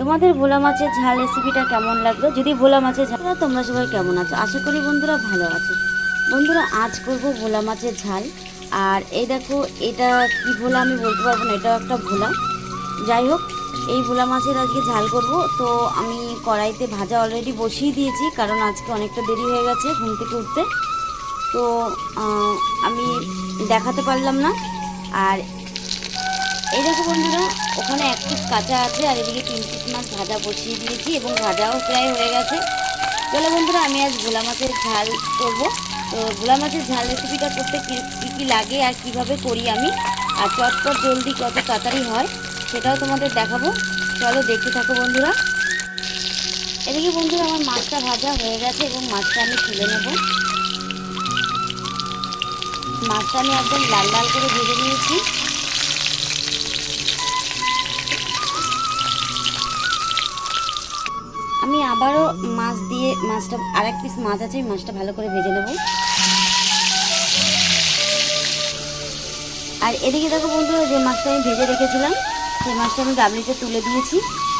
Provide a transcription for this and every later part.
তোমাদের ভোলা মাছের ঝাল রেসিপিটা কেমন লাগল? যদি ভোলা মাছের ঝাল তোমরা সবাই কেমন আছো? আশা করি বন্ধুরা ভালো আছো। বন্ধুরা, আজ করব ভোলা মাছের ঝাল। আর এই দেখো, এটা কি ভোলা আমি বলতে পারব না, এটাও একটা ভোলা। যাই হোক, এই ভোলা মাছের আজকে ঝাল করব। তো আমি কড়াইতে ভাজা অলরেডি বসিয়ে দিয়েছি, কারণ আজকে অনেকটা দেরি হয়ে গেছে ঘুম থেকে উঠতে। তো আমি দেখাতে পারলাম না। আর এই দেখো বন্ধুরা, ওখানে এক পিস কাঁচা আছে, আর এদিকে তিন পিস মাছ ভাজা বসিয়ে দিয়েছি এবং ভাজাও প্রায় হয়ে গেছে। চলো বন্ধুরা, আমি আজ ভোলা মাছের ঝাল করব। তো ভোলা মাছের ঝাল রেসিপিটা করতে কী কী লাগে আর কীভাবে করি আমি? আর চটপট জলদি কত তাড়াতাড়ি হয়, সেটাও তোমাদের দেখাবো। চলো দেখতে থাকো বন্ধুরা। এদিকে বন্ধুরা, আমার মাছটা ভাজা হয়ে গেছে এবং মাছটা আমি তুলে নেব। মাছটা আমি একদম লাল লাল করে ভেজে নিয়েছি। আমি আবারও মাছ দিয়ে, মাছটা আর এক পিস মাছ আছে মাছটা ভালো করে ভেজে নেব। আর এদিকে দেখো বন্ধুরা, যে মাছটা আমি ভেজে রেখেছিলাম, সেই মাছটা আমি গাবলিতে তুলে দিয়েছি।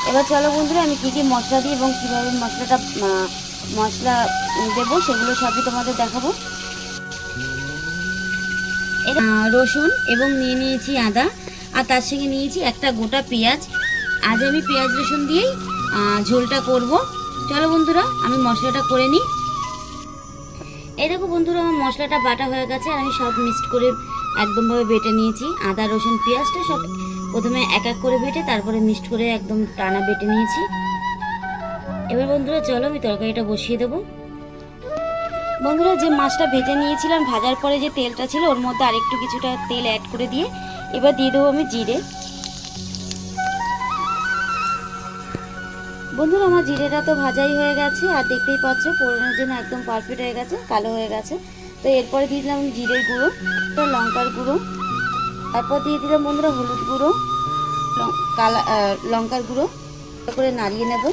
এবার চলো বন্ধুরা, আমি কী কী মশলা দিই এবং কীভাবে মশলাটা মশলা দেবো, সেগুলো সবই তোমাদের দেখাবো। রসুন এবং নিয়ে নিয়েছি আদা, আর তার সঙ্গে নিয়েছি একটা গোটা পেঁয়াজ। আজ আমি পেঁয়াজ রসুন দিয়েই ঝোলটা করব। চলো বন্ধুরা, আমি মশলাটা করে নিই। এই দেখো বন্ধুরা, আমার মশলাটা বাটা হয়ে গেছে। আর আমি সব মিক্সড করে একদমভাবে বেটে নিয়েছি। আদা, রসুন, পেঁয়াজটা সব প্রথমে এক এক করে বেটে তারপরে মিক্সড করে একদম টানা বেটে নিয়েছি। এবার বন্ধুরা, চলো আমি তরকারিটা বসিয়ে দেবো। বন্ধুরা, যে মাছটা ভেজে নিয়েছিলাম, ভাজার পরে যে তেলটা ছিল, ওর মধ্যে আরেকটু কিছুটা তেল অ্যাড করে দিয়ে এবার দিয়ে দেবো আমি জিরে। বন্ধুরা, আমার জিরেটা তো ভাজাই হয়ে গেছে, আর দেখতেই পাচ্ছ, পোড়ানোর জন্য একদম পারফেক্ট হয়ে গেছে, কালো হয়ে গেছে। তো এরপরে দিয়ে দিলাম জিরের গুঁড়ো, তো লঙ্কার গুঁড়ো। তারপর দিয়ে দিলাম বন্ধুরা হলুদ গুঁড়ো কালা লঙ্কার গুঁড়ো করে নাড়িয়ে নেব।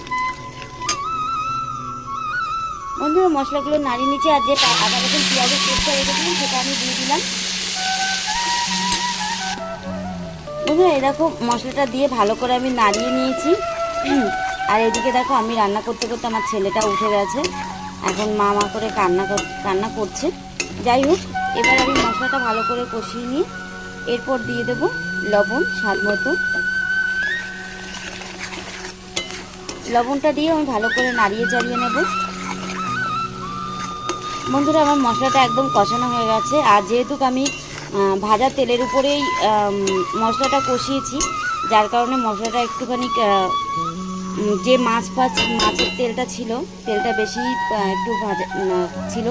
বন্ধুরা, মশলাগুলো নাড়িয়ে নিচে আর যে আদা রসুন পেঁয়াজের পেস্টটা রেখেছিলাম, সেটা আমি দিয়ে দিলাম। বন্ধুরা, এরকম মশলাটা দিয়ে ভালো করে আমি নাড়িয়ে নিয়েছি। আর এদিকে দেখো, আমি রান্না করতে করতে আমার ছেলেটা উঠে গেছে। এখন মা মা করে কান্না কান্না করছে। যাই হোক, এবার আমি মশলাটা ভালো করে কষিয়ে নিয়ে এরপর দিয়ে দেব লবণ, স্বাদ মতো। লবণটা দিয়ে আমি ভালো করে নাড়িয়ে চালিয়ে নেব। বন্ধুরা, আমার মশলাটা একদম কষানো হয়ে গেছে। আর যেহেতু আমি ভাজা তেলের উপরেই মশলাটা কষিয়েছি, যার কারণে মশলাটা একটুখানি যে মাছ ফাছ, মাছের তেলটা ছিল, তেলটা বেশি একটু ভাজা ছিল,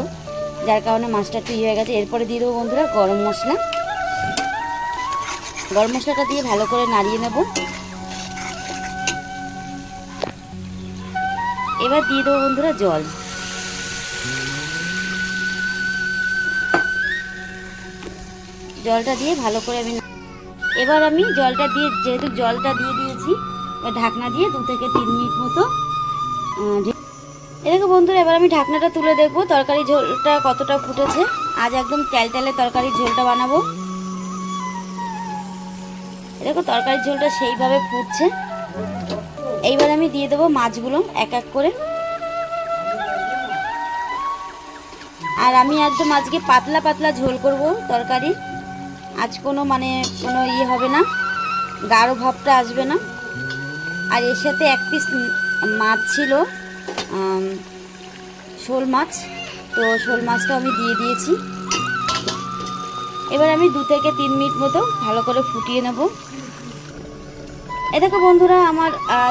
যার কারণে মাছটা একটু হয়ে গেছে। এরপরে দিয়ে দেবো বন্ধুরা গরম মশলা। গরম মশলাটা দিয়ে ভালো করে নাড়িয়ে নেব। এবার দিয়ে দেবো বন্ধুরা জল। জলটা দিয়ে ভালো করে আমি এবার আমি জলটা দিয়ে যেহেতু জলটা দিয়ে দিয়েছি ঢাকনা দিয়ে দু থেকে তিন মিনিট মতো আহ, এ দেখো বন্ধুরা এবার আমি ঢাকনাটা তুলে দেখব তরকারি ঝোলটা কতটা ফুটেছে। আজ একদম ট্যালট্যালে তরকারির ঝোলটা বানাবো। দেখো তরকারির ঝোলটা সেইভাবে ফুটছে। এইবার আমি দিয়ে দেবো মাছগুলো এক এক করে। আর আমি একদম আজকে পাতলা পাতলা ঝোল করব তরকারি। আজ কোনো মানে কোনো ইয়ে হবে না। গাঢ় ভাবটা আসবে না। আর এর সাথে এক পিস মাছ ছিল শোল মাছ। তো শোল মাছটা আমি দিয়ে দিয়েছি। এবার আমি দু থেকে তিন মিনিট মতো ভালো করে ফুটিয়ে নেব। এই দেখো বন্ধুরা, আমার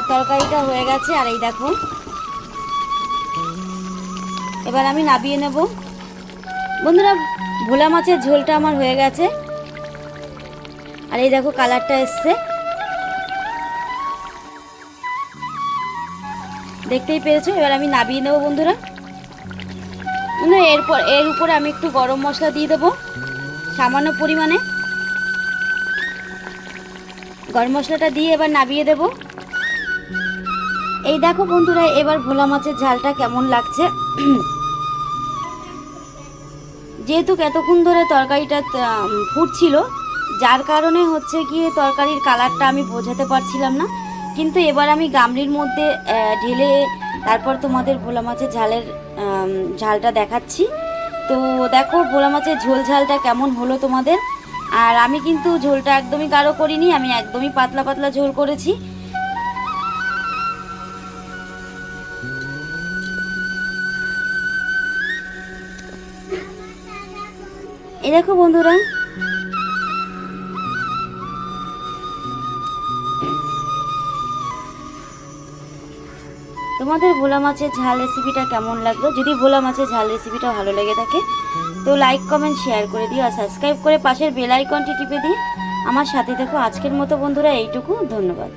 তরকারিটা হয়ে গেছে। আর এই দেখো, এবার আমি নাবিয়ে নেব। বন্ধুরা, ভোলা মাছের ঝোলটা আমার হয়ে গেছে। আর এই দেখো কালারটা এসছে। দেখতেই পেরেছ? এবার আমি নাবিয়ে নেব, বন্ধুরা। এরপর, এর উপরে আমি একটু গরম মশলা দিয়ে দেবো, সামান্য পরিমাণে। গরম মশলাটা দিয়ে এবার নাবিয়ে দেব। এই দেখো বন্ধুরা, এবার ভোলা মাছের ঝালটা কেমন লাগছে। যেহেতু এতক্ষণ ধরে তরকারিটা ফুটছিল, যার কারণে হচ্ছে গিয়ে তরকারির কালারটা আমি বোঝাতে পারছিলাম না। কিন্তু এবার আমি গামলির মধ্যে ঢেলে তারপর তোমাদের ভোলা মাছের ঝালের ঝালটা দেখাচ্ছি। তো দেখো ভোলা মাছের ঝোল ঝালটা কেমন হলো তোমাদের। আর আমি কিন্তু ঝোলটা একদমই গাঢ় করিনি, আমি একদমই পাতলা পাতলা ঝোল করেছি। এই দেখো বন্ধুরা তোমাদের ভোলা মাছের ঝাল রেসিপিটা কেমন লাগল? যদি ভোলা মাছের ঝাল রেসিপিটা ভালো লেগে থাকে, তো লাইক কমেন্ট শেয়ার করে দিও আর সাবস্ক্রাইব করে পাশের বেল আইকনটি টিপে দিই আমার সাথে দেখো আজকের মতো বন্ধুরা, এইটুকু। ধন্যবাদ।